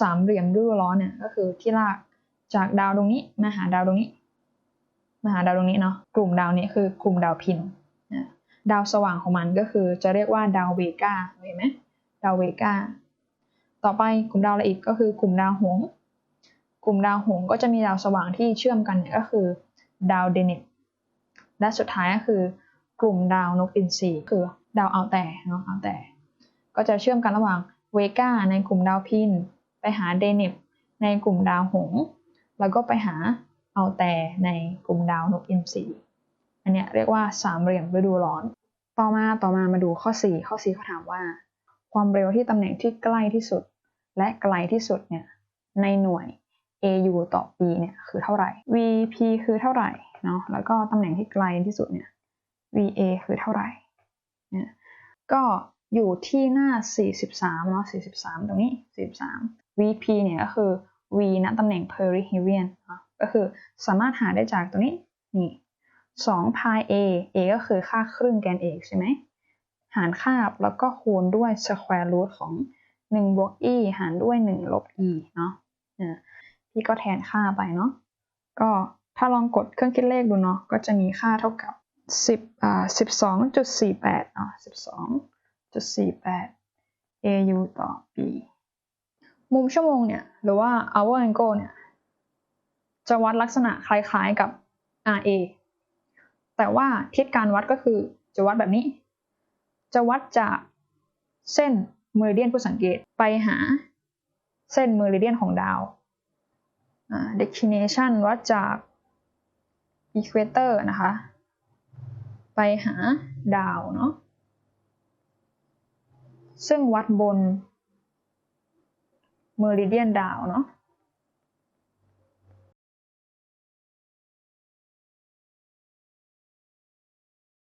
สามเหลี่ยมฤดูร้อนเนี่ยก็คือที่ลากจากดาวดวงนี้มาหาดาวดวงนี้มาหาดาวดวงนี้เนาะกลุ่มดาวนี้คือกลุ่มดาวพินนะดาวสว่างของมันก็คือจะเรียกว่าดาวเวกาเห็นไหมดาวเวกาต่อไปกลุ่มดาวอะไรอีกก็คือกลุ่มดาวหงส์กลุ่มดาวหงส์ก็จะมีดาวสว่างที่เชื่อมกันเนี่ยก็คือดาวเดเนตและสุดท้ายก็คือกลุ่มดาวนกอินทรีคือดาวเอาแต่เนาะเอาแต่ ก็จะเชื่อมกันระหว่างเวกาในกลุ่มดาวพิน ไปหาเดเนปในกลุ่มดาวหงส์แล้วก็ไปหาเอาแต่ในกลุ่มดาวนกอินทรีอันเนี้ยเรียกว่าสามเหลี่ยมฤดูร้อน ต่อมาต่อมามาดูข้อ 4 ข้อ4เขาถามว่า ความเร็วที่ตำแหน่งที่ใกล้ที่สุด และไกลที่สุดเนี่ยในหน่วย AU ต่อปีเนี่ยคือเท่าไหร่ VP คือเท่าไหร่เนาะแล้วก็ตำแหน่งที่ไกลที่สุดเนี่ย VA คือเท่าไหร่เนี่ยก็อยู่ที่หน้า 43เนาะ43 ตรงนี้ 43 VP เนี่ยก็คือ V ณตำแหน่ง perihelion ก็คือสามารถหาได้จากตรงนี้ นี่2 pi a a ก็คือค่าครึ่งแกนเอกใช่ไหม หารคาบแล้วก็คูณด้วย square root ของ 1 บวก e หารด้วย 1 ลบ e เนาะพี่ก็แทนค่าไปเนาะ ก็ถ้าลองกดเครื่องคิดเลขดูเนาะ ก็จะมีค่าเท่ากับ 10อ่า12.48เนาะ12.48 AU ต่อ B มุมชั่วโมงเนี่ยหรือว่า hour angle เนี่ยจะวัดลักษณะคล้ายๆกับ RA แต่ว่าทิศการวัดก็คือจะวัดแบบนี้ จะวัดจากเส้นเมริเดียนผู้สังเกตไปหาเส้นเมริเดียนของดาว declination วัดจาก equator นะคะ ไปหาดาวเนาะซึ่งวัดบน เมริเดียนดาวเนาะ